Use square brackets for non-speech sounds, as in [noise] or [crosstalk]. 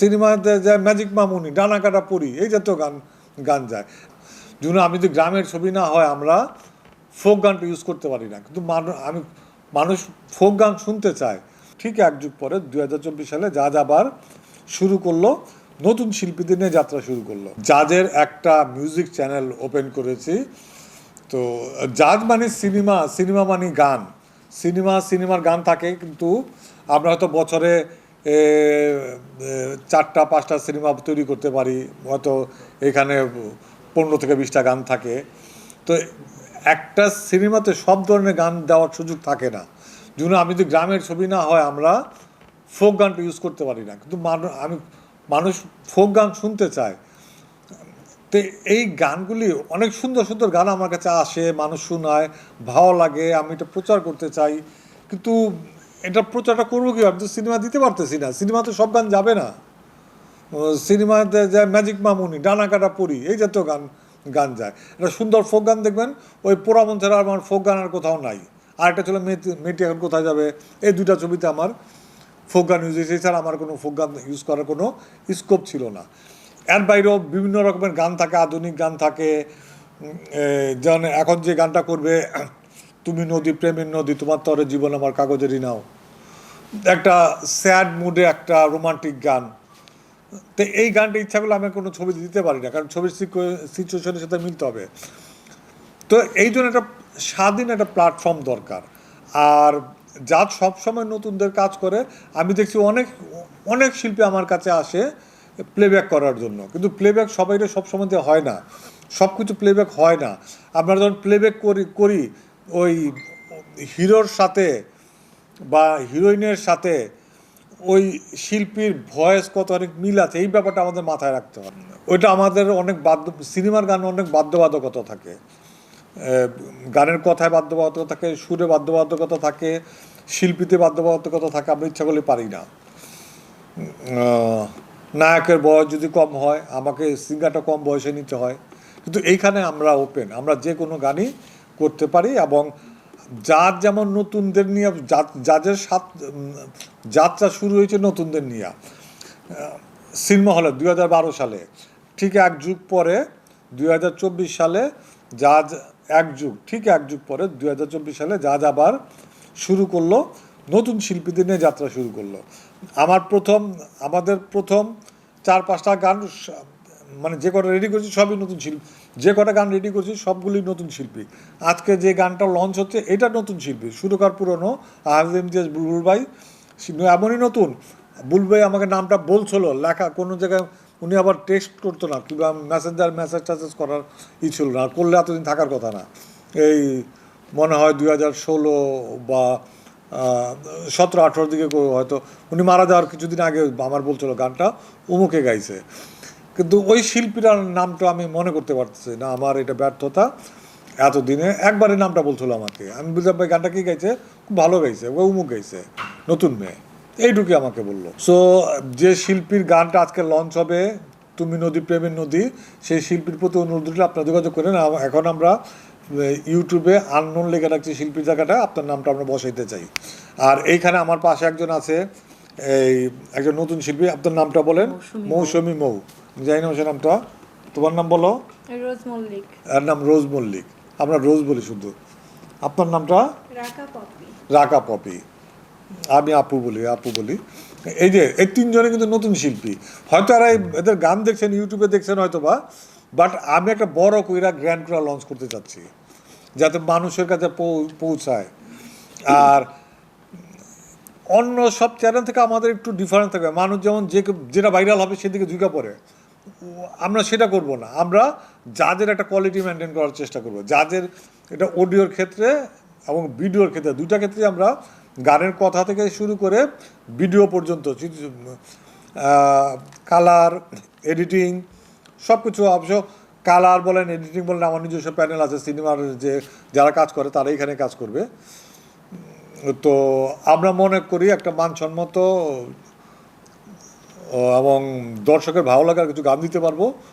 সিনেমাতে যায় ম্যাজিক মামুনি ডানা কাটা পরি, এই জাতীয় গান গান যায়। যেন আমি যদি গ্রামের ছবি না হয়, আমরা ফোক গানটা ইউজ করতে পারি না। কিন্তু মানুষ আমি, মানুষ ফোক গান শুনতে চায়। ঠিক এক যুগ পরে, দুই হাজার চব্বিশ সালে জাজ আবার শুরু করল, নতুন শিল্পীদের নিয়ে যাত্রা শুরু করল। জাজের একটা মিউজিক চ্যানেল ওপেন করেছি। তো জাজ মানে সিনেমা সিনেমা মানে গান। সিনেমা, সিনেমার গান থাকে, কিন্তু আমরা হয়তো বছরে চারটা, পাঁচটা সিনেমা তৈরি করতে পারি, হয়তো এখানে পনেরো থেকে বিশটা গান থাকে। তো একটা সিনেমাতে সব ধরনের গান দেওয়ার সুযোগ থাকে না। যেন আমি যদি গ্রামের ছবি না হয়, আমরা ফোক গানটা ইউজ করতে পারি না। কিন্তু মানুষ আমি, মানুষ ফোক গান শুনতে চায়। তো এই গানগুলি অনেক সুন্দর সুন্দর গান আমার কাছে আসে, মানুষ শোনায়, ভালো লাগে, আমি এটা প্রচার করতে চাই। কিন্তু এটা প্রচারটা করব কি? আমি তো সিনেমা দিতে পারতেছি না। সিনেমা তো সব গান যাবে না। সিনেমাতে যায় ম্যাজিক মামুনি, ডানা কাটা পরি, এই জাতীয় গান গান যায়। এটা সুন্দর ফোক গান দেখবেন, ওই পোড়ামন ছাড়া আমার ফোক গান আর কোথাও নাই। আর একটা ছিল মেয়েটি এখন কোথায় যাবে? এই দুইটা ছবিতে আমার ফোক গান ইউজ হয়েছে। এছাড়া আমার কোনো ফোক গান ইউজ করার কোনো স্কোপ ছিল না। এর বাইরেও বিভিন্ন রকমের গান থাকে, আধুনিক গান থাকে। যেমন এখন যে গানটা করবে, [clears throat] তুমি নদী, প্রেমের নদী, তোমার তরে জীবন আমার কাগজেরই নাও। একটা স্যাড মুডে একটা রোমান্টিক গান। তো এই গানটা ইচ্ছা করলে আমি কোনো ছবি দিতে পারি না, কারণ ছবির সিচুয়েশনের সাথে মিলতে হবে। তো এই জন্য একটা স্বাধীন একটা প্ল্যাটফর্ম দরকার। আর যা সবসময় নতুনদের কাজ করে, আমি দেখছি অনেক অনেক শিল্পী আমার কাছে আসে প্লেব্যাক করার জন্য। কিন্তু প্লেব্যাক সবাইরে সবসময় হয় না সব কিছু প্লেব্যাক হয় না। আমরা যখন প্লেব্যাক করি করি, ওই হিরোর সাথে বা হিরোইনের সাথে ওই শিল্পীর ভয়েস কত অনেক মিল আছে, এই ব্যাপারটা আমাদের মাথায় রাখতে হবে। ওইটা আমাদের অনেক বাদ্য সিনেমার গানে অনেক বাধ্যবাধকতা থাকে। গানের কথায় বাধ্যবাধকতা থাকে, সুরে বাধ্যবাধকতা থাকে, শিল্পীতে বাধ্যবাধকতা থাকে, আমরা ইচ্ছা করলে পারি না। নায়কের বয়স যদি কম হয়, আমাকে সিঙ্গারটা কম বয়সে নিতে হয়। কিন্তু এইখানে আমরা ওপেন আমরা যে কোনো গানই করতে পারি এবং যার যেমন নতুনদের নিয়ে যাদের সাত যাত্রা শুরু হয়েছে নতুনদের নিয়ে। সিনেমা হলে দুই হাজার বারো সালে, ঠিক এক যুগ পরে, দুই হাজার চব্বিশ সালে জাজ, এক যুগ, ঠিক এক যুগ পরে, দুই হাজার চব্বিশ সালে জাজ আবার শুরু করল, নতুন শিল্পীদের নিয়ে যাত্রা শুরু করল। আমার প্রথম, আমাদের প্রথম চার পাঁচটা গান মানে যে কটা রেডি করছি সবই নতুন শিল্পী, যে কটা গান রেডি করছি সবগুলি নতুন শিল্পী। আজকে যে গানটা লঞ্চ হচ্ছে, এটা নতুন শিল্পী, সুরকার পুরনো আহমেদ ইমতিয়াজ বুলবুল ভাই এমনই নতুন। বুলবুল ভাই আমাকে নামটা বলছিল, লেখা, কোনো জায়গায় উনি আবার টেক্সট করতো না, কিংবা মেসেঞ্জার মেসেজ টেসেজ করার ই ছিল না করলে এতদিন থাকার কথা না। এই মনে হয় দুই হাজার ষোলো বা সতেরো আঠেরোর দিকে হয়তো উনি মারা যাওয়ার কিছুদিন আগে আমার বলছিল গানটা, উমুকে গাইছে। কিন্তু ওই শিল্পীর নামটা আমি মনে করতে পারতেছি না আমার এটা ব্যর্থতা। এতদিনে একবারে নামটা বলছিল আমাকে। আমি বুঝলাম ভাই গানটা কি গাইছে? খুব ভালো গাইছে ও উমুক গাইছে নতুন মেয়ে। এইটুকুই আমাকে বলল। সো যে শিল্পীর গানটা আজকে লঞ্চ হবে তুমি নদী প্রেমের নদী সেই শিল্পীর প্রতি অনুরোধ রইল আপনারা যোগাযোগ করেন। এখন আমরা ইউটিউবে আননোন লেখা রাখছি শিল্পীর জায়গাটা আপনার নামটা আমরা বসাইতে চাই। আর এইখানে আমার পাশে একজন আছে এই একজন নতুন শিল্পী আপনার নামটা বলেন? মৌসুমী মৌ। জানি না সে নামটা। তোমার নাম বলো। রোজ মল্লিক। এর নাম রোজ মল্লিক। আমরা রোজ বলি শুধু। আপনার নামটা? রাকা পপি। রাকা পপি। আমি আপু বলি আপু বলি। এই যে এই তিনজনে কিন্তু নতুন শিল্পী। হয়তো এরা এই- এদের গান দেখছেন ইউটিউবে দেখছেন হয়তো বা বাট আমি একটা বড় কইরা গ্র্যান্ড করা লঞ্চ করতে চাচ্ছি। যাতে মানুষের কাছে পৌঁছায়। আর অন্য সব চ্যানেল থেকে আমাদের একটু ডিফারেন্স থাকবে। মানুষ যেমন যে যেটা ভাইরাল হবে সেদিকে ঝুঁকে পড়ে। আমরা সেটা করব না। আমরা যাদের একটা কোয়ালিটি মেনটেন করার চেষ্টা করব। যাদের এটা অডিওর ক্ষেত্রে এবং ভিডিওর ক্ষেত্রে দুটা ক্ষেত্রে আমরা গানের কথা থেকে শুরু করে ভিডিও পর্যন্ত কালার এডিটিং সব কিছু অবশ্য কালার বলেন এডিটিং বলেন, আমার নিজস্ব প্যানেল আছে, সিনেমার যে যারা কাজ করে তারা এখানে কাজ করবে। তো আমরা মনে করি একটা মানসম্মত এবং দর্শকের ভালো লাগার কিছু গান দিতে পারব।